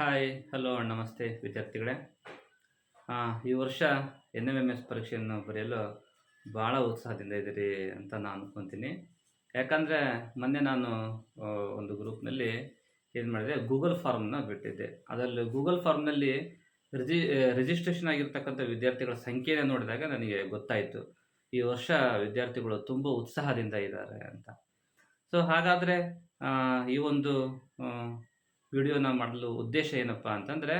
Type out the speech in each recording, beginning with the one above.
Hi hello ನಮಸ್ತೆ ವಿದ್ಯಾರ್ಥಿಗಳೇ. ಈ ವರ್ಷ ಎನ್ ಎಂ ಎಂ ಎಸ್ ಪರೀಕ್ಷೆಯನ್ನು ಬರೆಯಲು ಭಾಳ ಉತ್ಸಾಹದಿಂದ ಇದ್ದೀರಿ ಅಂತ ನಾನು ಅಂದ್ಕೊತೀನಿ ಯಾಕಂದರೆ ಮೊನ್ನೆ ನಾನು ಒಂದು ಗ್ರೂಪ್ನಲ್ಲಿ ಏನು ಮಾಡಿದೆ ಗೂಗಲ್ ಫಾರ್ಮ್ನ ಬಿಟ್ಟಿದ್ದೆ. ಅದರಲ್ಲಿ ಗೂಗಲ್ ಫಾರ್ಮ್ನಲ್ಲಿ ರಿಜಿ ರಿಜಿಸ್ಟ್ರೇಷನ್ ಆಗಿರ್ತಕ್ಕಂಥ ವಿದ್ಯಾರ್ಥಿಗಳ ಸಂಖ್ಯೆನ ನೋಡಿದಾಗ ನನಗೆ ಗೊತ್ತಾಯಿತು. ಈ ವರ್ಷ ವಿದ್ಯಾರ್ಥಿಗಳು ತುಂಬ ಉತ್ಸಾಹದಿಂದ ಇದ್ದಾರೆ ಅಂತ. ಸೊ ಹಾಗಾದರೆ ಈ ಒಂದು ವಿಡಿಯೋನ ಮಾಡಲು ಉದ್ದೇಶ ಏನಪ್ಪ ಅಂತಂದರೆ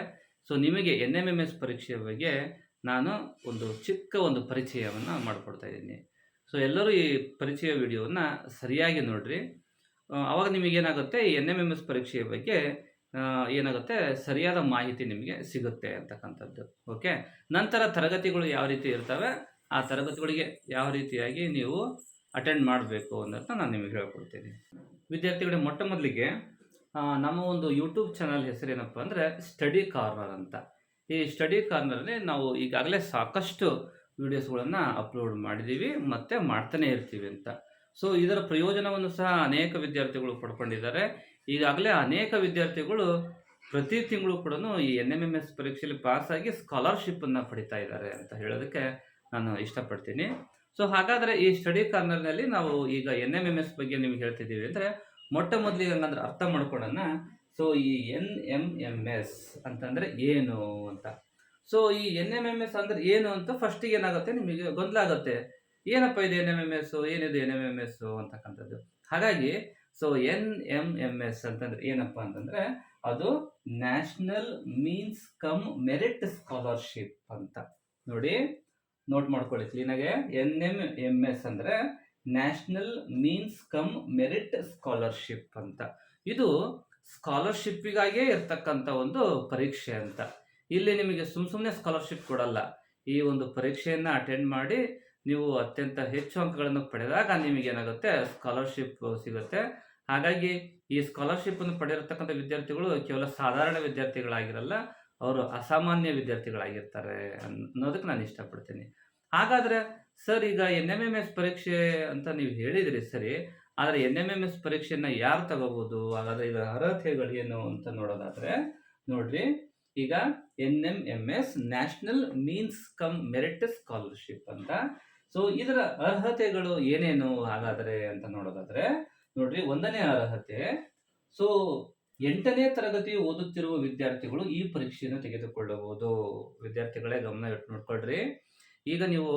ಸೊ ನಿಮಗೆ ಎನ್ ಎಂ ಎಂ ಎಸ್ ಪರೀಕ್ಷೆಯ ಬಗ್ಗೆ ನಾನು ಒಂದು ಚಿಕ್ಕ ಒಂದು ಪರಿಚಯವನ್ನು ಮಾಡಿಕೊಡ್ತಾ ಇದ್ದೀನಿ. ಸೊ ಎಲ್ಲರೂ ಈ ಪರಿಚಯ ವಿಡಿಯೋವನ್ನು ಸರಿಯಾಗಿ ನೋಡ್ರಿ. ಆವಾಗ ನಿಮಗೇನಾಗುತ್ತೆ ಈ ಎನ್ ಎಂ ಎಂ ಎಸ್ ಪರೀಕ್ಷೆಯ ಬಗ್ಗೆ ಏನಾಗುತ್ತೆ, ಸರಿಯಾದ ಮಾಹಿತಿ ನಿಮಗೆ ಸಿಗುತ್ತೆ ಅಂತಕ್ಕಂಥದ್ದು. ಓಕೆ ನಂತರ ತರಗತಿಗಳು ಯಾವ ರೀತಿ ಇರ್ತವೆ, ಆ ತರಗತಿಗಳಿಗೆ ಯಾವ ರೀತಿಯಾಗಿ ನೀವು ಅಟೆಂಡ್ ಮಾಡಬೇಕು ಅನ್ನೋದನ್ನ ನಾನು ನಿಮಗೆ ಹೇಳ್ಕೊಡ್ತೀನಿ. ವಿದ್ಯಾರ್ಥಿಗಳಿಗೆ ಮೊಟ್ಟ ಮೊದಲಿಗೆ ನಮ್ಮ ಒಂದು ಯೂಟ್ಯೂಬ್ ಚಾನಲ್ ಹೆಸರೇನಪ್ಪ ಅಂದರೆ ಸ್ಟಡಿ ಕಾರ್ನರ್ ಅಂತ. ಈ ಸ್ಟಡಿ ಕಾರ್ನರಲ್ಲಿ ನಾವು ಈಗಾಗಲೇ ಸಾಕಷ್ಟು ವಿಡಿಯೋಸ್ಗಳನ್ನು ಅಪ್ಲೋಡ್ ಮಾಡಿದ್ದೀವಿ ಮತ್ತು ಮಾಡ್ತಾನೆ ಇರ್ತೀವಿ ಅಂತ. ಸೊ ಇದರ ಪ್ರಯೋಜನವನ್ನು ಸಹ ಅನೇಕ ವಿದ್ಯಾರ್ಥಿಗಳು ಪಡ್ಕೊಂಡಿದ್ದಾರೆ. ಈಗಾಗಲೇ ಅನೇಕ ವಿದ್ಯಾರ್ಥಿಗಳು ಪ್ರತಿ ತಿಂಗಳು ಕೂಡ ಈ ಎನ್ ಎಂ ಎಂ ಎಸ್ ಪರೀಕ್ಷೆಯಲ್ಲಿ ಪಾಸಾಗಿ ಸ್ಕಾಲರ್ಶಿಪ್ಪನ್ನು ಪಡಿತಾ ಇದ್ದಾರೆ ಅಂತ ಹೇಳೋದಕ್ಕೆ ನಾನು ಇಷ್ಟಪಡ್ತೀನಿ. ಸೊ ಹಾಗಾದರೆ ಈ ಸ್ಟಡಿ ಕಾರ್ನರ್ನಲ್ಲಿ ನಾವು ಈಗ ಎನ್ ಎಂ ಎಂ ಎಸ್ ಬಗ್ಗೆ ನಿಮ್ಗೆ ಹೇಳ್ತಿದ್ದೀವಿ ಅಂದರೆ ಮೊಟ್ಟ ಮೊದಲಿಗೆ ಹಂಗಂದ್ರೆ ಅರ್ಥ ಮಾಡ್ಕೊಳ್ಳೋಣ ಸೊ ಈ ಎನ್ ಎಂ ಎಂ ಎಸ್ ಅಂತಂದರೆ ಏನು ಅಂತ. ಸೊ ಈ ಎನ್ ಎಂ ಎಂ ಎಸ್ ಅಂದ್ರೆ ಏನು ಅಂತ ಫಸ್ಟಿಗೆ ಏನಾಗುತ್ತೆ ನಿಮಗೆ ಗೊಂದಲ ಆಗುತ್ತೆ ಏನಪ್ಪ ಇದು ಎನ್ ಎಂ ಎಂ ಎಸ್ ಏನಿದೆ ಎನ್ ಎಂ ಎಂ ಎಸ್ ಅಂತಕ್ಕಂಥದ್ದು? ಹಾಗಾಗಿ so N M M S ಅಂತಂದ್ರೆ ಏನಪ್ಪ ಅಂತಂದ್ರೆ ಅದು national means cum merit scholarship ಅಂತ. ನೋಡಿ ನೋಟ್ ಮಾಡ್ಕೊಳ್ಳಿ ಕ್ಲೀನಾಗೆ ಎನ್ ಎಂ ಎಂ ಎಸ್ ಅಂದ್ರೆ national means cum merit scholarship ಅಂತ. ಇದು ಸ್ಕಾಲರ್ಶಿಪ್ಪಿಗಾಗಿಯೇ ಇರ್ತಕ್ಕಂಥ ಒಂದು ಪರೀಕ್ಷೆ ಅಂತ. ಇಲ್ಲಿ ನಿಮಗೆ ಸುಮ್ ಸುಮ್ಮನೆ ಸ್ಕಾಲರ್ಶಿಪ್ ಕೊಡಲ್ಲ. ಈ ಒಂದು ಪರೀಕ್ಷೆಯನ್ನು ಅಟೆಂಡ್ ಮಾಡಿ ನೀವು ಅತ್ಯಂತ ಹೆಚ್ಚು ಅಂಕಗಳನ್ನು ಪಡೆದಾಗ ನಿಮಗೆ ಏನಾಗುತ್ತೆ ಸ್ಕಾಲರ್ಶಿಪ್ ಸಿಗುತ್ತೆ. ಹಾಗಾಗಿ ಈ ಸ್ಕಾಲರ್ಶಿಪ್ ಅನ್ನು ಪಡೆದಿರತಕ್ಕಂಥ ವಿದ್ಯಾರ್ಥಿಗಳು ಕೇವಲ ಸಾಧಾರಣ ವಿದ್ಯಾರ್ಥಿಗಳಾಗಿರಲ್ಲ, ಅವರು ಅಸಾಮಾನ್ಯ ವಿದ್ಯಾರ್ಥಿಗಳಾಗಿರ್ತಾರೆ ಅನ್ನೋದಕ್ಕೆ ನಾನು ಇಷ್ಟಪಡ್ತೀನಿ. ಹಾಗಾದ್ರೆ ಸರ್, ಈಗ ಎನ್ ಎಂ ಎಂ ಎಸ್ ಪರೀಕ್ಷೆ ಅಂತ ನೀವು ಹೇಳಿದ್ರಿ ಸರಿ, ಆದರೆ ಎನ್ ಎಂ ಎಂ ಎಸ್ ಪರೀಕ್ಷೆನ ಯಾರು ತಗೋಬೋದು? ಹಾಗಾದ್ರೆ ಇದರ ಅರ್ಹತೆಗಳೇನು ಅಂತ ನೋಡೋದಾದ್ರೆ, ನೋಡ್ರಿ, ಈಗ N M M S national means cum merit scholarship ಅಂತ. ಸೊ ಇದರ ಅರ್ಹತೆಗಳು ಏನೇನು ಹಾಗಾದ್ರೆ ಅಂತ ನೋಡೋದಾದ್ರೆ, ನೋಡ್ರಿ, ಒಂದನೇ ಅರ್ಹತೆ ಸೊ ಎಂಟನೇ ತರಗತಿ ಓದುತ್ತಿರುವ ವಿದ್ಯಾರ್ಥಿಗಳು ಈ ಪರೀಕ್ಷೆಯನ್ನು ತೆಗೆದುಕೊಳ್ಳಬಹುದು. ವಿದ್ಯಾರ್ಥಿಗಳೇ ಗಮನ ಇಟ್ಟು ನೋಡ್ಕೊಳ್ರಿ. ಈಗ ನೀವು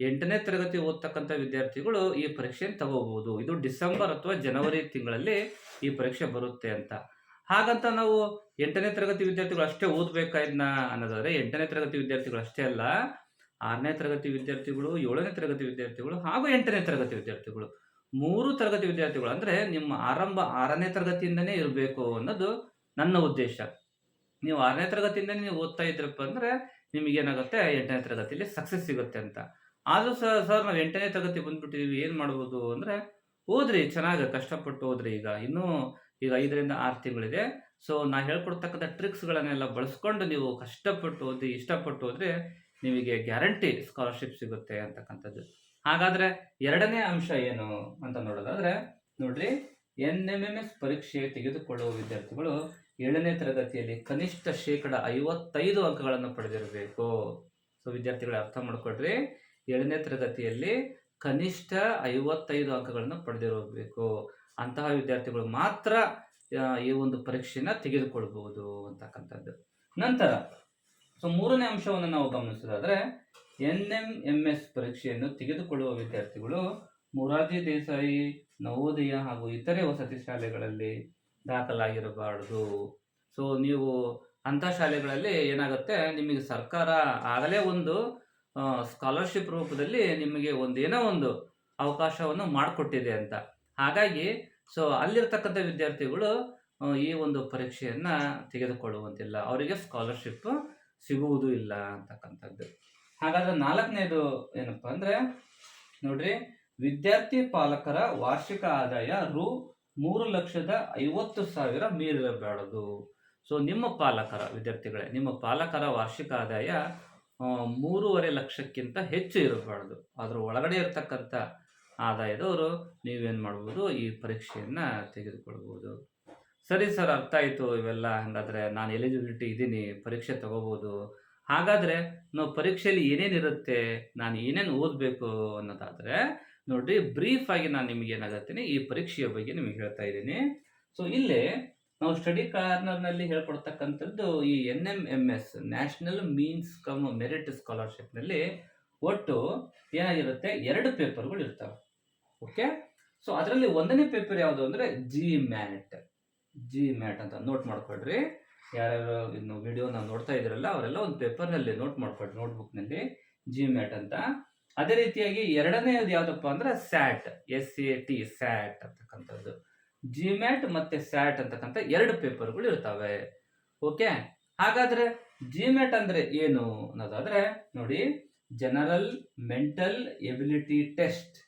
ಎಂಟನೇ ತರಗತಿ ಓದ್ತಕ್ಕಂಥ ವಿದ್ಯಾರ್ಥಿಗಳು ಈ ಪರೀಕ್ಷೆಯನ್ನು ತಗೋಬಹುದು ಇದು ಡಿಸೆಂಬರ್ ಅಥವಾ ಜನವರಿ ತಿಂಗಳಲ್ಲಿ ಈ ಪರೀಕ್ಷೆ ಬರುತ್ತೆ ಅಂತ. ಹಾಗಂತ ನಾವು ಎಂಟನೇ ತರಗತಿ ವಿದ್ಯಾರ್ಥಿಗಳು ಅಷ್ಟೇ ಓದಬೇಕಾಯ್ದನ ಅನ್ನೋದಾದ್ರೆ ಎಂಟನೇ ತರಗತಿ ವಿದ್ಯಾರ್ಥಿಗಳು ಅಷ್ಟೇ ಅಲ್ಲ, ಆರನೇ ತರಗತಿ ವಿದ್ಯಾರ್ಥಿಗಳು, ಏಳನೇ ತರಗತಿ ವಿದ್ಯಾರ್ಥಿಗಳು ಹಾಗೂ ಎಂಟನೇ ತರಗತಿ ವಿದ್ಯಾರ್ಥಿಗಳು. ಮೂರು ತರಗತಿ ವಿದ್ಯಾರ್ಥಿಗಳು ಅಂದ್ರೆ ನಿಮ್ಮ ಆರಂಭ ಆರನೇ ತರಗತಿಯಿಂದನೇ ಇರಬೇಕು ಅನ್ನೋದು ನನ್ನ ಉದ್ದೇಶ. ನೀವು ಆರನೇ ತರಗತಿಯಿಂದನೇ ನೀವು ಓದ್ತಾ ಇದ್ರಪ್ಪ ಅಂದ್ರೆ ನಿಮಗೇನಾಗುತ್ತೆ ಎಂಟನೇ ತರಗತಿಯಲ್ಲಿ ಸಕ್ಸಸ್ ಸಿಗುತ್ತೆ ಅಂತ. ಆದರೂ ಸಹ ಸರ್ ನಾವು ಎಂಟನೇ ತರಗತಿ ಬಂದ್ಬಿಟ್ಟಿದೀವಿ, ಏನು ಮಾಡ್ಬೋದು ಅಂದರೆ ಓದ್ರಿ ಚೆನ್ನಾಗಿ ಕಷ್ಟಪಟ್ಟು ಓದ್ರಿ ಈಗ. ಇನ್ನೂ ಈಗ ಐದರಿಂದ ಆರು ತಿಂಗಳಿದೆ. ಸೊ ನಾ ಹೇಳ್ಕೊಡ್ತಕ್ಕಂಥ ಟ್ರಿಕ್ಸ್ಗಳನ್ನೆಲ್ಲ ಬಳಸ್ಕೊಂಡು ನೀವು ಕಷ್ಟಪಟ್ಟು ಓದಿ ಇಷ್ಟಪಟ್ಟು ಹೋದ್ರೆ ನಿಮಗೆ ಗ್ಯಾರಂಟಿ ಸ್ಕಾಲರ್ಶಿಪ್ ಸಿಗುತ್ತೆ ಅಂತಕ್ಕಂಥದ್ದು. ಹಾಗಾದರೆ ಎರಡನೇ ಅಂಶ ಏನು ಅಂತ ನೋಡೋದಾದ್ರೆ, ನೋಡ್ರಿ ಎನ್ ಎಂ ಎಂ ಎಸ್ ಪರೀಕ್ಷೆ ತೆಗೆದುಕೊಳ್ಳುವ ವಿದ್ಯಾರ್ಥಿಗಳು ಏಳನೇ ತರಗತಿಯಲ್ಲಿ ಕನಿಷ್ಠ ಶೇಕಡ ಐವತ್ತೈದು ಅಂಕಗಳನ್ನು ಪಡೆದಿರಬೇಕು. ಸೊ ವಿದ್ಯಾರ್ಥಿಗಳು ಅರ್ಥ ಮಾಡ್ಕೊಡ್ರಿ ಏಳನೇ ತರಗತಿಯಲ್ಲಿ ಕನಿಷ್ಠ ಐವತ್ತೈದು ಅಂಕಗಳನ್ನು ಪಡೆದಿರಬೇಕು. ಅಂತಹ ವಿದ್ಯಾರ್ಥಿಗಳು ಮಾತ್ರ ಈ ಒಂದು ಪರೀಕ್ಷೆನ ತೆಗೆದುಕೊಳ್ಬಹುದು ಅಂತಕ್ಕಂಥದ್ದು. ನಂತರ, ಸೊ ಮೂರನೇ ಅಂಶವನ್ನು ನಾವು ಗಮನಿಸೋದಾದ್ರೆ ಎನ್ ಎಂ ಎಂ ಎಸ್ ಪರೀಕ್ಷೆಯನ್ನು ತೆಗೆದುಕೊಳ್ಳುವ ವಿದ್ಯಾರ್ಥಿಗಳು ಮೊರಾರ್ಜಿ ದೇಸಾಯಿ, ನವೋದಯ ಹಾಗೂ ಇತರೆ ವಸತಿ ಶಾಲೆಗಳಲ್ಲಿ ದಾಖಲಾಗಿರಬಾರ್ದು. ಸೊ ನೀವು ಅಂಥ ಶಾಲೆಗಳಲ್ಲಿ ಏನಾಗುತ್ತೆ, ನಿಮಗೆ ಸರ್ಕಾರ ಆಗಲೇ ಒಂದು ಸ್ಕಾಲರ್ಶಿಪ್ ರೂಪದಲ್ಲಿ ನಿಮಗೆ ಒಂದೇನೋ ಒಂದು ಅವಕಾಶವನ್ನು ಮಾಡಿಕೊಟ್ಟಿದೆ ಅಂತ. ಹಾಗಾಗಿ ಸೊ ಅಲ್ಲಿರ್ತಕ್ಕಂಥ ವಿದ್ಯಾರ್ಥಿಗಳು ಈ ಒಂದು ಪರೀಕ್ಷೆಯನ್ನು ತೆಗೆದುಕೊಳ್ಳುವಂತಿಲ್ಲ. ಅವರಿಗೆ ಸ್ಕಾಲರ್ಶಿಪ್ ಸಿಗುವುದು ಇಲ್ಲ ಅಂತಕ್ಕಂಥದ್ದು. ಹಾಗಾದ್ರೆ ನಾಲ್ಕನೇದು ಏನಪ್ಪ ಅಂದರೆ, ನೋಡ್ರಿ, ವಿದ್ಯಾರ್ಥಿ ಪಾಲಕರ ವಾರ್ಷಿಕ ಆದಾಯ ರು ಮೂರು ಲಕ್ಷದ ಐವತ್ತು ಸಾವಿರ ಮೀರಿರಬಾರದು. ಸೊ ನಿಮ್ಮ ಪಾಲಕರ, ವಿದ್ಯಾರ್ಥಿಗಳೇ, ನಿಮ್ಮ ಪಾಲಕರ ವಾರ್ಷಿಕ ಆದಾಯ ಮೂರುವರೆ ಲಕ್ಷಕ್ಕಿಂತ ಹೆಚ್ಚು ಇರಬಾರ್ದು. ಅದರ ಒಳಗಡೆ ಇರತಕ್ಕಂಥ ಆದಾಯದವರು ನೀವೇನು ಮಾಡ್ಬೋದು, ಈ ಪರೀಕ್ಷೆಯನ್ನು ತೆಗೆದುಕೊಳ್ಬೋದು. ಸರಿ ಸರ್, ಅರ್ಥ ಆಯಿತು. ಇವೆಲ್ಲ ಹಾಗಾದರೆ ನಾನು ಎಲಿಜಿಬಿಲಿಟಿ ಇದ್ದೀನಿ, ಪರೀಕ್ಷೆ ತಗೋಬೋದು. ಹಾಗಾದರೆ ನಾವು ಪರೀಕ್ಷೆಯಲ್ಲಿ ಏನೇನಿರುತ್ತೆ ನಾನು ಏನೇನು ಓದಬೇಕು ಅನ್ನೋದಾದರೆ ನೋಡಿ ಬ್ರೀಫ್ ಆಗಿ ನಾನು ನಿಮಗೆ ಏನಾಗತ್ತೀನಿ, ಈ ಪರೀಕ್ಷೆಯ ಬಗ್ಗೆ ನಿಮಗೆ ಹೇಳ್ತಾ ಇದ್ದೀನಿ. ಸೊ ಇಲ್ಲಿ ನಾವು ಸ್ಟಡಿ ಕಾರ್ನರ್ನಲ್ಲಿ ಹೇಳ್ಕೊಡ್ತಕ್ಕಂಥದ್ದು ಈ N M M S national means cum merit ಸ್ಕಾಲರ್ಶಿಪ್ನಲ್ಲಿ ಒಟ್ಟು ಏನಾಗಿರುತ್ತೆ, ಎರಡು ಪೇಪರ್ಗಳು ಇರ್ತವೆ. ಓಕೆ? ಸೊ, ಅದರಲ್ಲಿ ಒಂದನೇ ಪೇಪರ್ ಯಾವುದು ಅಂದರೆ ಜಿ ಮ್ಯಾಟ್ ಜಿ ಮ್ಯಾಟ್ ಅಂತ ನೋಟ್ ಮಾಡ್ಕೊಳ್ರಿ. ಯಾರ್ಯಾರು ಇನ್ನು ವಿಡಿಯೋನ ನೋಡ್ತಾ ಇದ್ರಲ್ಲ, ಅವರೆಲ್ಲ ಒಂದು ಪೇಪರ್ನಲ್ಲಿ ನೋಟ್ ಮಾಡ್ಕೊಳ್ರಿ, ನೋಟ್ಬುಕ್ನಲ್ಲಿ ಜಿ ಮ್ಯಾಟ್ ಅಂತ. ಅದೇ ರೀತಿಯಾಗಿ ಎರಡನೇದು ಯಾವುದಪ್ಪ ಅಂದ್ರೆ SAT, S A T, SAT ಅಂತಕ್ಕಂಥದ್ದು. ಜಿ ಮ್ಯಾಟ್ ಮತ್ತೆ ಸ್ಯಾಟ್ ಅಂತಕ್ಕಂಥ ಎರಡು ಪೇಪರ್ಗಳು ಇರ್ತವೆ. ಓಕೆ ಹಾಗಾದ್ರೆ ಜಿಮ್ಯಾಟ್ ಅಂದ್ರೆ ಏನು ಅನ್ನೋದಾದ್ರೆ ನೋಡಿ general mental ability test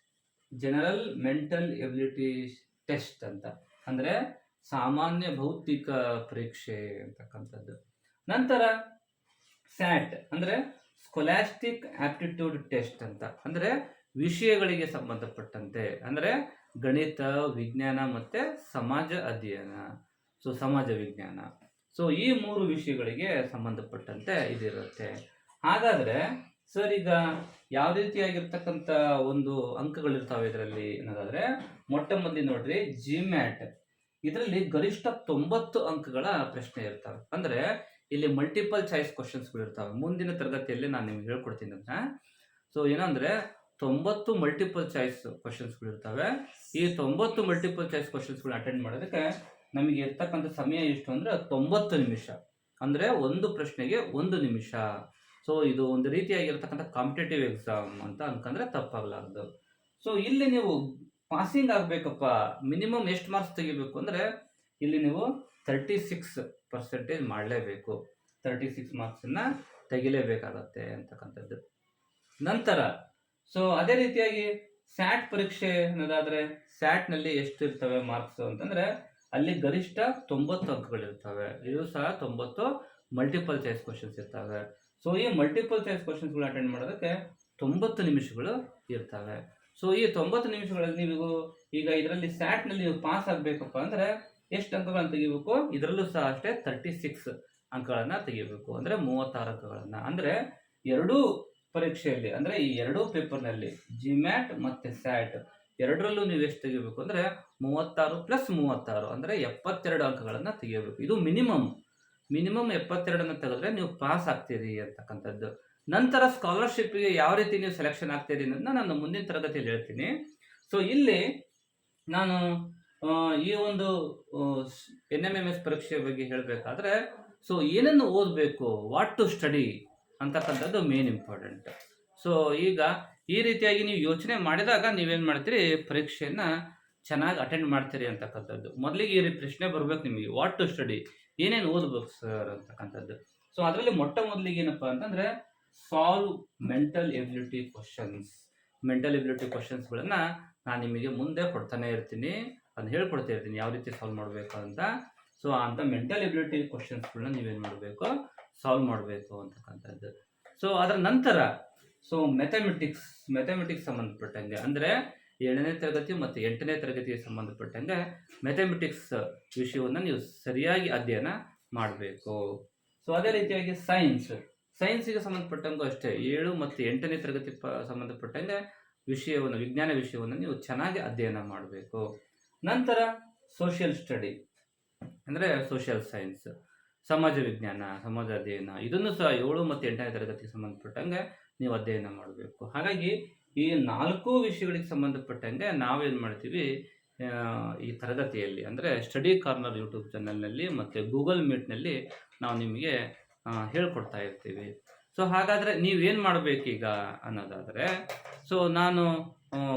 general mental ability test ಅಂತ. ಅಂದ್ರೆ ಸಾಮಾನ್ಯ ಭೌತಿಕ ಪರೀಕ್ಷೆ ಅಂತಕ್ಕಂಥದ್ದು. ನಂತರ ಸ್ಯಾಟ್ ಅಂದ್ರೆ ಸ್ಕೊಲಾಸ್ಟಿಕ್ ಆಪ್ಟಿಟ್ಯೂಡ್ ಟೆಸ್ಟ್ ಅಂತ. ಅಂದ್ರೆ ವಿಷಯಗಳಿಗೆ ಸಂಬಂಧಪಟ್ಟಂತೆ. ಅಂದ್ರೆ ಗಣಿತ, ವಿಜ್ಞಾನ ಮತ್ತೆ ಸಮಾಜ ಅಧ್ಯಯನ. ಸೊ ಸಮಾಜ ವಿಜ್ಞಾನ. ಸೊ ಈ ಮೂರು ವಿಷಯಗಳಿಗೆ ಸಂಬಂಧಪಟ್ಟಂತೆ ಇದಿರುತ್ತೆ. ಹಾಗಾದ್ರೆ, ಸರ್, ಈಗ ಯಾವ ರೀತಿಯಾಗಿರ್ತಕ್ಕಂಥ ಒಂದು ಅಂಕಗಳಿರ್ತಾವೆ ಇದರಲ್ಲಿ? ಅನ್ನೋದಾದ್ರೆ, ಮೊಟ್ಟ ಮೊದಲು ನೋಡ್ರಿ ಜಿಮ್ಯಾಟ್ ಇದರಲ್ಲಿ ಗರಿಷ್ಠ ತೊಂಬತ್ತು ಅಂಕಗಳ ಪ್ರಶ್ನೆ ಇರ್ತವೆ. ಅಂದ್ರೆ, ಇಲ್ಲಿ ಮಲ್ಟಿಪಲ್ ಚಾಯ್ಸ್ ಕ್ವಶನ್ಸ್ಗಳು ಇರ್ತವೆ ಮುಂದಿನ ತರಗತಿಯಲ್ಲಿ ನಾನು ನಿಮ್ಗೆ ಹೇಳ್ಕೊಡ್ತೀನಿ ಅದನ್ನ. ಸೊ ಏನಂದ್ರೆ ತೊಂಬತ್ತು ಮಲ್ಟಿಪಲ್ ಚಾಯ್ಸ್ ಕ್ವಶನ್ಸ್ಗಳು ಇರ್ತವೆ ಈ ತೊಂಬತ್ತು ಮಲ್ಟಿಪಲ್ ಚಾಯ್ಸ್ ಕ್ವಶನ್ಸ್ಗಳು ಅಟೆಂಡ್ ಮಾಡೋದಕ್ಕೆ ನಮಗೆ ಇರ್ತಕ್ಕಂಥ ಸಮಯ ಎಷ್ಟು ಅಂದರೆ ತೊಂಬತ್ತು ನಿಮಿಷ. ಅಂದರೆ ಒಂದು ಪ್ರಶ್ನೆಗೆ ಒಂದು ನಿಮಿಷ. ಸೊ ಇದು ಒಂದು ರೀತಿಯಾಗಿರ್ತಕ್ಕಂಥ ಕಾಂಪಿಟೇಟಿವ್ ಎಕ್ಸಾಮ್ ಅಂತ ಅನ್ಕಂದ್ರೆ ತಪ್ಪಾಗಲಾರ್ದು. ಸೊ ಇಲ್ಲಿ ನೀವು ಪಾಸಿಂಗ್ ಆಗಬೇಕಪ್ಪ. ಮಿನಿಮಮ್ ಎಷ್ಟು ಮಾರ್ಕ್ಸ್ ತೆಗಿಬೇಕು ಅಂದರೆ ಇಲ್ಲಿ ನೀವು ತರ್ಟಿ ಸಿಕ್ಸ್ ಪರ್ಸೆಂಟೇಜ್ ಮಾಡಲೇಬೇಕು. ತರ್ಟಿ ಸಿಕ್ಸ್ ಮಾರ್ಕ್ಸನ್ನು ತೆಗಿಲೇಬೇಕಾಗತ್ತೆ ಅಂತಕ್ಕಂಥದ್ದು. ನಂತರ ಸೊ ಅದೇ ರೀತಿಯಾಗಿ ಸ್ಯಾಟ್ ಪರೀಕ್ಷೆ ಅನ್ನೋದಾದ್ರೆ ಸ್ಯಾಟ್ನಲ್ಲಿ ಎಷ್ಟು ಇರ್ತವೆ ಮಾರ್ಕ್ಸ್ ಅಂತಂದ್ರೆ ಅಲ್ಲಿ ಗರಿಷ್ಠ ತೊಂಬತ್ತು ಅಂಕಗಳಿರ್ತವೆ ಇದು ಸಹ ತೊಂಬತ್ತು ಮಲ್ಟಿಪಲ್ ಚಾಯ್ಸ್ ಕ್ವಶನ್ಸ್ ಇರ್ತವೆ. ಸೊ ಈ ಮಲ್ಟಿಪಲ್ ಚಾಯ್ಸ್ ಕ್ವಶನ್ಸ್ಗಳು ಅಟೆಂಡ್ ಮಾಡೋದಕ್ಕೆ ತೊಂಬತ್ತು ನಿಮಿಷಗಳು ಇರ್ತವೆ. ಸೊ ಈ ತೊಂಬತ್ತು ನಿಮಿಷಗಳಲ್ಲಿ ನೀವು ಈಗ ಇದರಲ್ಲಿ ಸ್ಯಾಟ್ನಲ್ಲಿ ನೀವು ಪಾಸ್ ಆಗಬೇಕಪ್ಪ ಅಂದರೆ ಎಷ್ಟು ಅಂಕಗಳನ್ನು ತೆಗಿಬೇಕು? ಇದರಲ್ಲೂ ಸಹ ಅಷ್ಟೇ ತರ್ಟಿ ಸಿಕ್ಸ್ ಅಂಕಗಳನ್ನು ತೆಗಿಬೇಕು. ಅಂದರೆ ಮೂವತ್ತಾರು ಅಂಕಗಳನ್ನು. ಅಂದರೆ ಎರಡೂ ಪರೀಕ್ಷೆಯಲ್ಲಿ, ಅಂದರೆ ಈ ಎರಡೂ ಪೇಪರ್ನಲ್ಲಿ ಜಿಮ್ಯಾಟ್ ಮತ್ತು ಸ್ಯಾಟ್ ಎರಡರಲ್ಲೂ ನೀವು ಎಷ್ಟು ತೆಗಿಬೇಕು ಅಂದರೆ ಮೂವತ್ತಾರು ಪ್ಲಸ್ ಮೂವತ್ತಾರು, ಅಂದರೆ ಎಪ್ಪತ್ತೆರಡು ಅಂಕಗಳನ್ನು ತೆಗಿಬೇಕು ಇದು ಮಿನಿಮಮ್. ಮಿನಿಮಮ್ ಎಪ್ಪತ್ತೆರಡನ್ನು ತೆಗೆದ್ರೆ ನೀವು ಪಾಸ್ ಆಗ್ತೀರಿ ಅಂತಕ್ಕಂಥದ್ದು. ನಂತರ ಸ್ಕಾಲರ್ಶಿಪ್ಗೆ ಯಾವ ರೀತಿ ನೀವು ಸೆಲೆಕ್ಷನ್ ಆಗ್ತೀರಿ ಅನ್ನೋದನ್ನ ನಾನು ಮುಂದಿನ ತರಗತಿಯಲ್ಲಿ ಹೇಳ್ತೀನಿ. ಸೊ ಇಲ್ಲಿ ನಾನು ಈ ಒಂದು ಎನ್ ಎಂ ಎಂ ಎಸ್ ಪರೀಕ್ಷೆ ಬಗ್ಗೆ ಹೇಳಬೇಕಾದ್ರೆ ಸೊ ಏನನ್ನು ಓದಬೇಕು? ವಾಟ್ ಟು ಸ್ಟಡಿ ಅಂತಕ್ಕಂಥದ್ದು ಮೇನ್ ಇಂಪಾರ್ಟೆಂಟ್ ಸೊ ಈಗ ಈ ರೀತಿಯಾಗಿ ನೀವು ಯೋಚನೆ ಮಾಡಿದಾಗ ನೀವೇನು ಮಾಡ್ತೀರಿ? ಪರೀಕ್ಷೆಯನ್ನು ಚೆನ್ನಾಗಿ ಅಟೆಂಡ್ ಮಾಡ್ತೀರಿ ಅಂತಕ್ಕಂಥದ್ದು. ಮೊದಲಿಗೆ ಈ ರೀತಿ ಪ್ರಶ್ನೆ ಬರಬೇಕು ನಿಮಗೆ. ವಾಟ್ ಟು ಸ್ಟಡಿ ಏನೇನು ಓದಬೇಕು ಸರ್ ಅಂತಕ್ಕಂಥದ್ದು. ಸೊ ಅದರಲ್ಲಿ ಮೊಟ್ಟ ಮೊದಲಿಗೆ ಏನಪ್ಪ ಅಂತಂದರೆ solve mental ability questions mental ability ಕ್ವಶನ್ಸ್ಗಳನ್ನು ನಾನು ನಿಮಗೆ ಮುಂದೆ ಕೊಡ್ತಾನೆ ಇರ್ತೀನಿ. ಅದನ್ನ ಹೇಳ್ಕೊಡ್ತಾ ಇರ್ತೀನಿ. ಯಾವ ರೀತಿ ಸಾಲ್ವ್ ಮಾಡಬೇಕು ಅಂತ. ಸೊ ಅಂಥ ಮೆಂಟಲ್ ಎಬಿಲಿಟಿ ಕ್ವಶನ್ಸ್ಗಳನ್ನ ನೀವೇನು ಮಾಡಬೇಕು? ಸಾಲ್ವ್ ಮಾಡಬೇಕು ಅಂತಕ್ಕಂಥದ್ದು. ಸೊ ಅದರ ನಂತರ ಸೊ ಮೆಥಮೆಟಿಕ್ಸ್ ಮೆಥಮೆಟಿಕ್ಸ್ ಸಂಬಂಧಪಟ್ಟಂಗೆ, ಅಂದರೆ ಏಳನೇ ತರಗತಿ ಮತ್ತು ಎಂಟನೇ ತರಗತಿಗೆ ಸಂಬಂಧಪಟ್ಟಂಗೆ ಮೆಥಮೆಟಿಕ್ಸ್ ವಿಷಯವನ್ನು ನೀವು ಸರಿಯಾಗಿ ಅಧ್ಯಯನ ಮಾಡಬೇಕು. ಸೊ ಅದೇ ರೀತಿಯಾಗಿ ಸೈನ್ಸ್ ಸೈನ್ಸಿಗೆ ಸಂಬಂಧಪಟ್ಟಂಗೂ ಅಷ್ಟೇ, ಏಳು ಮತ್ತು ಎಂಟನೇ ತರಗತಿ ಪ, ಸಂಬಂಧಪಟ್ಟಂಗೆ ವಿಷಯವನ್ನು, ವಿಜ್ಞಾನ ವಿಷಯವನ್ನು ನೀವು ಚೆನ್ನಾಗಿ ಅಧ್ಯಯನ ಮಾಡಬೇಕು. ನಂತರ ಸೋಷಿಯಲ್ ಸ್ಟಡಿ ಅಂದರೆ ಸೋಷಿಯಲ್ ಸೈನ್ಸ್ ಸಮಾಜ ವಿಜ್ಞಾನ, ಸಮಾಜ ಅಧ್ಯಯನ, ಇದನ್ನು ಸಹ ಏಳು ಮತ್ತು ಎಂಟನೇ ತರಗತಿಗೆ ಸಂಬಂಧಪಟ್ಟಂಗೆ ನೀವು ಅಧ್ಯಯನ ಮಾಡಬೇಕು. ಹಾಗಾಗಿ ಈ ನಾಲ್ಕು ವಿಷಯಗಳಿಗೆ ಸಂಬಂಧಪಟ್ಟಂಗೆ ನಾವೇನು ಮಾಡ್ತೀವಿ ಈ ತರಗತಿಯಲ್ಲಿ, ಅಂದರೆ ಸ್ಟಡಿ ಕಾರ್ನರ್ ಯೂಟ್ಯೂಬ್ ಚಾನಲ್ನಲ್ಲಿ ಮತ್ತು ಗೂಗಲ್ ಮೀಟ್ನಲ್ಲಿ ನಾವು ನಿಮಗೆ ಹೇಳ್ಕೊಡ್ತಾ ಇರ್ತೀವಿ. ಸೊ, ಹಾಗಾದರೆ ನೀವೇನು ಮಾಡಬೇಕೀಗ ಅನ್ನೋದಾದರೆ, ಸೊ, ನಾನು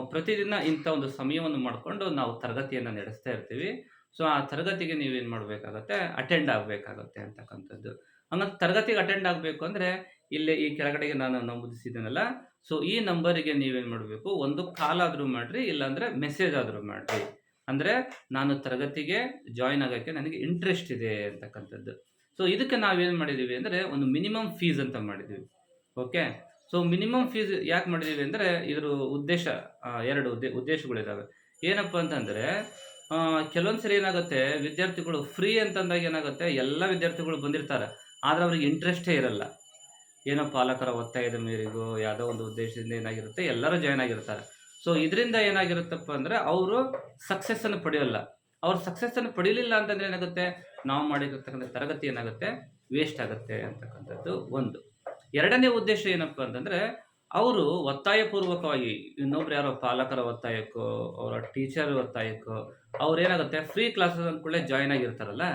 ಪ್ರತಿದಿನ ಇಂಥ ಒಂದು ಸಮಯವನ್ನು ಮಾಡಿಕೊಂಡು ನಾವು ತರಗತಿಯನ್ನು ನಡೆಸ್ತಾ ಇರ್ತೀವಿ. ಸೊ ಆ ತರಗತಿಗೆ ನೀವೇನು ಮಾಡಬೇಕಾಗತ್ತೆ? ಅಟೆಂಡ್ ಆಗಬೇಕಾಗತ್ತೆ ಅಂತಕ್ಕಂಥದ್ದು. ಹಂಗಂತ ತರಗತಿಗೆ ಅಟೆಂಡ್ ಆಗಬೇಕು ಅಂದರೆ ಇಲ್ಲಿ ಈ ಕೆಳಗಡೆಗೆ ನಾನು ನಮೂದಿಸಿದ್ದೀನಲ್ಲ? ಸೊ ಈ ನಂಬರಿಗೆ ನೀವೇನು ಮಾಡಬೇಕು? ಒಂದು ಕಾಲ್ ಆದರೂ ಮಾಡಿರಿ, ಇಲ್ಲಾಂದರೆ ಮೆಸೇಜ್ ಆದರೂ ಮಾಡಿರಿ. ಅಂದರೆ ನಾನು ತರಗತಿಗೆ ಜಾಯಿನ್ ಆಗೋಕ್ಕೆ ನನಗೆ ಇಂಟ್ರೆಸ್ಟ್ ಇದೆ ಅಂತಕ್ಕಂಥದ್ದು. ಸೊ ಇದಕ್ಕೆ ನಾವೇನು ಮಾಡಿದ್ದೀವಿ ಅಂದರೆ ಒಂದು ಮಿನಿಮಮ್ ಫೀಸ್ ಅಂತ ಮಾಡಿದ್ದೀವಿ ಓಕೆ ಸೊ ಮಿನಿಮಮ್ ಫೀಸ್ ಯಾಕೆ ಮಾಡಿದ್ದೀವಿ ಅಂದರೆ ಇದ್ರ ಉದ್ದೇಶ ಎರಡು ಉದ್ದೇ ಉದ್ದೇಶಗಳಿದ್ದಾವೆ ಏನಪ್ಪ ಅಂತಂದರೆ ಕೆಲವೊಂದು ಸರಿ ಏನಾಗುತ್ತೆ, ವಿದ್ಯಾರ್ಥಿಗಳು ಫ್ರೀ ಅಂತಂದಾಗ ಏನಾಗುತ್ತೆ, ಎಲ್ಲ ವಿದ್ಯಾರ್ಥಿಗಳು ಬಂದಿರ್ತಾರೆ. ಆದರೆ ಅವ್ರಿಗೆ ಇಂಟ್ರೆಸ್ಟೇ ಇರಲ್ಲ. ಏನೋ ಪಾಲಕರ ಒತ್ತಾಯದ ಮೇರೆಗೂ, ಯಾವುದೋ ಒಂದು ಉದ್ದೇಶದಿಂದ ಏನಾಗಿರುತ್ತೆ, ಎಲ್ಲರೂ ಜಾಯ್ನ್ ಆಗಿರ್ತಾರೆ. ಸೊ ಇದರಿಂದ ಏನಾಗಿರುತ್ತಪ್ಪ ಅಂದರೆ, ಅವರು ಸಕ್ಸಸ್ಸನ್ನು ಪಡೆಯೋಲ್ಲ. ಅವ್ರು ಸಕ್ಸಸ್ಸನ್ನು ಪಡೀಲಿಲ್ಲ ಅಂತಂದರೆ ಏನಾಗುತ್ತೆ, ನಾವು ಮಾಡಿರತಕ್ಕಂಥ ತರಗತಿ ಏನಾಗುತ್ತೆ ವೇಸ್ಟ್ ಆಗುತ್ತೆ ಅಂತಕ್ಕಂಥದ್ದು ಒಂದು. ಎರಡನೇ ಉದ್ದೇಶ ಏನಪ್ಪ ಅಂತಂದರೆ ಅವರು ಒತ್ತಾಯಪೂರ್ವಕವಾಗಿ ಇನ್ನೊಬ್ರು ಯಾರೋ ಪಾಲಕರ ಒತ್ತಾಯಕ್ಕೋ, ಅವರ ಟೀಚರ್ ಒತ್ತಾಯಕ್ಕೋ, ಅವ್ರು ಏನಾಗುತ್ತೆ ಫ್ರೀ ಕ್ಲಾಸಸ್ ಅಂದ್ಕೊಳ್ಳೆ ಜಾಯ್ನ್ ಆಗಿರ್ತಾರಲ್ಲ?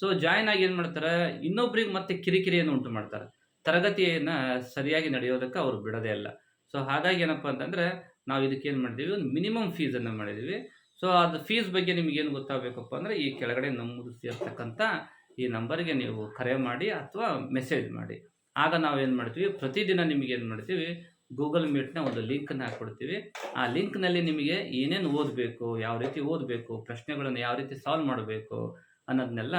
ಸೊ ಜಾಯ್ನ್ ಆಗಿ ಏನು ಮಾಡ್ತಾರೆ, ಇನ್ನೊಬ್ರಿಗೆ ಮತ್ತೆ ಕಿರಿಕಿರಿಯನ್ನು ಉಂಟು ಮಾಡ್ತಾರೆ. ತರಗತಿಯನ್ನು ಸರಿಯಾಗಿ ನಡೆಯೋದಕ್ಕೆ ಅವ್ರು ಬಿಡೋದೇ ಇಲ್ಲ. ಸೊ ಹಾಗಾಗಿ ಏನಪ್ಪ ಅಂತಂದರೆ, ನಾವು ಇದಕ್ಕೆ ಏನು ಮಾಡಿದ್ದೀವಿ ಒಂದು ಮಿನಿಮಮ್ ಫೀಸನ್ನು ಮಾಡಿದ್ದೀವಿ ಸೊ ಅದು ಫೀಸ್ ಬಗ್ಗೆ ನಿಮಗೇನು ಗೊತ್ತಾಗಬೇಕಪ್ಪ ಅಂದರೆ, ಈ ಕೆಳಗಡೆ ನಮೂದಿಸಿರ್ತಕ್ಕಂಥ ಈ ನಂಬರ್ಗೆ ನೀವು ಕರೆ ಮಾಡಿ ಅಥವಾ ಮೆಸೇಜ್ ಮಾಡಿ. ಆಗ ನಾವು ಏನು ಮಾಡ್ತೀವಿ, ಪ್ರತಿದಿನ ನಿಮಗೇನು ಮಾಡ್ತೀವಿ ಗೂಗಲ್ ಮೀಟ್ನ ಒಂದು ಲಿಂಕನ್ನು ಹಾಕ್ಕೊಡ್ತೀವಿ ಆ ಲಿಂಕ್ನಲ್ಲಿ ನಿಮಗೆ ಏನೇನು ಓದಬೇಕು, ಯಾವ ರೀತಿ ಓದಬೇಕು, ಪ್ರಶ್ನೆಗಳನ್ನು ಯಾವ ರೀತಿ ಸಾಲ್ವ್ ಮಾಡಬೇಕು ಅನ್ನೋದನ್ನೆಲ್ಲ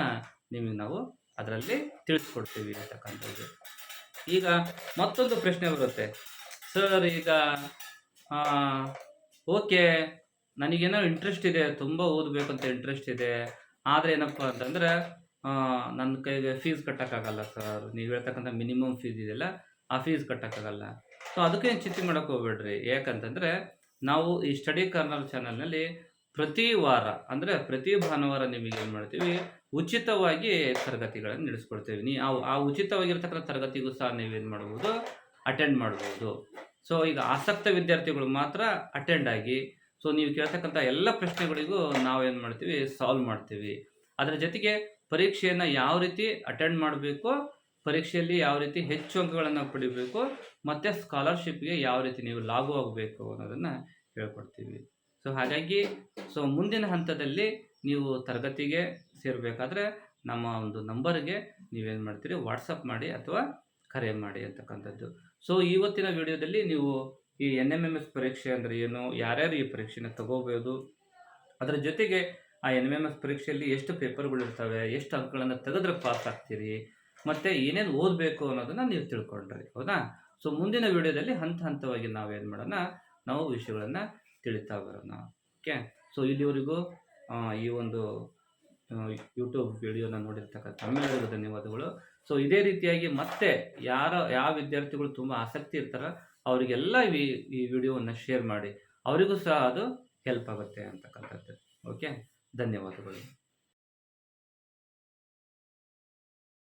ನಿಮಗೆ ನಾವು ಅದರಲ್ಲಿ ತಿಳಿಸ್ಕೊಡ್ತೀವಿ ಅಂತಕ್ಕಂಥದ್ದು. ಈಗ ಮತ್ತೊಂದು ಪ್ರಶ್ನೆ ಬರುತ್ತೆ. ಸರ್, ಈಗ ಓಕೆ, ನನಗೇನೋ ಇಂಟ್ರೆಸ್ಟ್ ಇದೆ, ತುಂಬ ಓದಬೇಕಂತ ಇಂಟ್ರೆಸ್ಟ್ ಇದೆ. ಆದರೆ ಏನಪ್ಪ ಅಂತಂದರೆ ನನ್ನ ಕೈಗೆ ಫೀಸ್ ಕಟ್ಟೋಕ್ಕಾಗಲ್ಲ ಸರ್. ನೀವು ಹೇಳ್ತಕ್ಕಂಥ ಮಿನಿಮಮ್ ಫೀಸ್ ಇದೆಯಲ್ಲ, ಆ ಫೀಸ್ ಕಟ್ಟೋಕ್ಕಾಗಲ್ಲ. ಸೊ ಅದಕ್ಕೇನು ಚಿಂತೆ ಮಾಡೋಕೆ ಹೋಗ್ಬೇಡ್ರಿ. ಯಾಕಂತಂದರೆ, ನಾವು ಈ ಸ್ಟಡಿ ಕಾರ್ನರ್ ಚಾನಲ್ನಲ್ಲಿ ಪ್ರತಿ ವಾರ, ಅಂದರೆ ಪ್ರತಿ ಭಾನುವಾರ ನಿಮಗೆ ಏನು ಮಾಡ್ತೀವಿ, ಉಚಿತವಾಗಿ ತರಗತಿಗಳನ್ನು ನಡೆಸ್ಕೊಡ್ತೀವಿ. ನೀವು ಆ ಉಚಿತವಾಗಿರ್ತಕ್ಕಂಥ ತರಗತಿಗೂ ಸಹ ನೀವೇನು ಮಾಡ್ಬೋದು ಅಟೆಂಡ್ ಮಾಡ್ಬೋದು. ಸೊ ಈಗ ಆಸಕ್ತ ವಿದ್ಯಾರ್ಥಿಗಳು ಮಾತ್ರ ಅಟೆಂಡ್ ಆಗಿ ಸೊ ನೀವು ಕೇಳ್ತಕ್ಕಂಥ ಎಲ್ಲ ಪ್ರಶ್ನೆಗಳಿಗೂ ನಾವೇನು ಮಾಡ್ತೀವಿ ಸಾಲ್ವ್ ಮಾಡ್ತೀವಿ. ಅದರ ಜೊತೆಗೆ ಪರೀಕ್ಷೆಯನ್ನು ಯಾವ ರೀತಿ ಅಟೆಂಡ್ ಮಾಡಬೇಕು, ಪರೀಕ್ಷೆಯಲ್ಲಿ ಯಾವ ರೀತಿ ಹೆಚ್ಚು ಅಂಕಗಳನ್ನು ಪಡಿಬೇಕು ಮತ್ತು ಸ್ಕಾಲರ್ಶಿಪ್ಗೆ ಯಾವ ರೀತಿ ನೀವು ಲಾಗು ಆಗಬೇಕು ಅನ್ನೋದನ್ನು ಹೇಳ್ಕೊಡ್ತೀವಿ. ಸೊ ಹಾಗಾಗಿ ಸೊ ಮುಂದಿನ ಹಂತದಲ್ಲಿ ನೀವು ತರಗತಿಗೆ ಸೇರಬೇಕಾದ್ರೆ ನಮ್ಮ ಒಂದು ನಂಬರ್ಗೆ ನೀವೇನು ಮಾಡ್ತೀರಿ? ವಾಟ್ಸಪ್ ಮಾಡಿ ಅಥವಾ ಕರೆ ಮಾಡಿ ಅಂತಕ್ಕಂಥದ್ದು. ಸೊ ಇವತ್ತಿನ ವಿಡಿಯೋದಲ್ಲಿ ನೀವು ಈ ಎನ್ ಎಂ ಎಂ ಎಸ್ ಪರೀಕ್ಷೆ ಅಂದರೆ ಏನು, ಯಾರ್ಯಾರು ಈ ಪರೀಕ್ಷೆನ ತಗೋಬೋದು, ಅದರ ಜೊತೆಗೆ ಆ ಎನ್ ಎಂ ಎಂ ಎಸ್ ಪರೀಕ್ಷೆಯಲ್ಲಿ ಎಷ್ಟು ಪೇಪರ್ಗಳು ಇರ್ತವೆ, ಎಷ್ಟು ಅಂಕಗಳನ್ನು ತೆಗೆದ್ರೆ ಪಾಸ್ ಆಗ್ತೀರಿ, ಮತ್ತು ಏನೇನು ಓದಬೇಕು ಅನ್ನೋದನ್ನು ನೀವು ತಿಳ್ಕೊಂಡ್ರಿ, ಹೌದಾ? ಸೊ ಮುಂದಿನ ವಿಡಿಯೋದಲ್ಲಿ ಹಂತ ಹಂತವಾಗಿ ನಾವೇನು ಮಾಡೋಣ? ನಾವು ವಿಷಯಗಳನ್ನು ತಿಳಿತಾ ಬರೋಣ. ಓಕೆ ಸೊ ಇಲ್ಲಿವರೆಗೂ ಈ ಒಂದು ಯೂಟ್ಯೂಬ್ ವಿಡಿಯೋನ ನೋಡಿರ್ತಕ್ಕಂಥ ತಮ್ಮೆಲ್ಲರಿಗೂ ಧನ್ಯವಾದಗಳು. ಸೊ ಇದೇ ರೀತಿಯಾಗಿ ಮತ್ತೆ ಯಾರ, ಯಾವ ವಿದ್ಯಾರ್ಥಿಗಳು ತುಂಬ ಆಸಕ್ತಿ ಇರ್ತಾರೋ, ಅವರಿಗೆಲ್ಲ ಈ ವಿಡಿಯೋವನ್ನು ಶೇರ್ ಮಾಡಿ. ಅವರಿಗೂ ಸಹ ಅದು ಹೆಲ್ಪ್ ಆಗುತ್ತೆ ಅಂತಕ್ಕಂಥದ್ದು. ಓಕೆ ಧನ್ಯವಾದಗಳು.